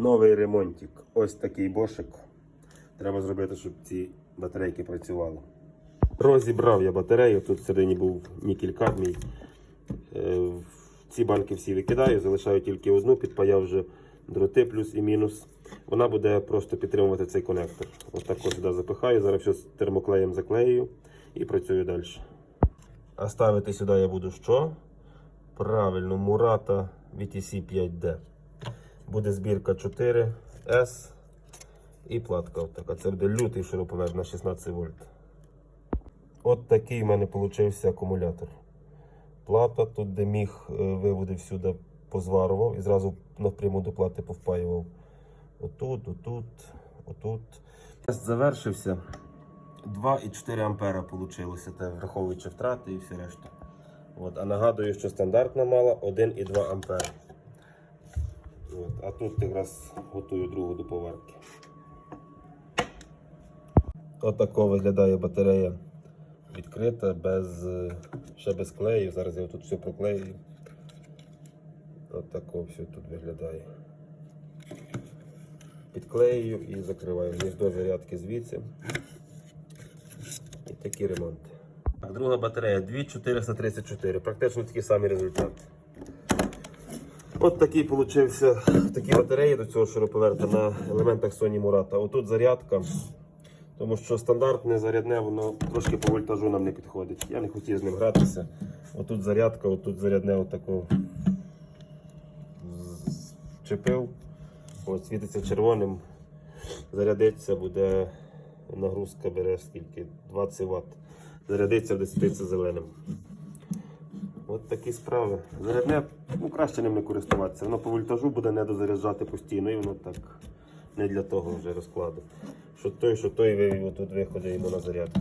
Новий ремонтик. Ось такий бошик. Треба зробити, щоб ці батарейки працювали. Розібрав я батарею. Тут всередині був нікель кадмій. Е, Ці банки всі викидаю, залишаю тільки одну, підпаяв вже дроти плюс і мінус. Вона буде просто підтримувати цей конектор. Ось так ось сюди запихаю, зараз все з термоклеєм заклею і працюю далі. А ставити сюди я буду що? Правильно, Murata VTC 5D. Буде збірка 4S і платка. Отака. Це буде лютий шуруповерт на 16 вольт. От такий в мене вийшов акумулятор. Плата, тут де міг е, виводи всюди позварував і зразу напряму до плати повпаював. Отут, отут, отут. Тест завершився. 2,4 ампера вийшло, те враховуючи втрати і все решта. От, а нагадую, що стандартна мала 1,2 ампера. От, а тут якраз готую другу до поварки. Отако виглядає батарея відкрита, без, ще без клею. Зараз я тут все проклею. Отако все тут виглядає. Підклею і закриваю гніздо зарядки звідси. І такі ремонти. Так, друга батарея 2434. Практично такий самий результат. От такий получився такі батареї до цього шуруповерта на елементах Sony Murata. Отут зарядка. Тому що стандартне зарядне, воно трошки по вольтажу нам не підходить. Я не хотів з ним гратися. Отут зарядка, отут зарядне отако вчепив. Ось світиться червоним. Зарядиться буде нагрузка бере скільки? 20 Вт. Зарядиться світиться зеленим. От такі справи. Зарядне, ну краще ним не користуватися. Воно по вольтажу буде не дозаряджати постійно, і воно так не для того вже розкладу. Що той, що той вивів, тут виходить йому на зарядку.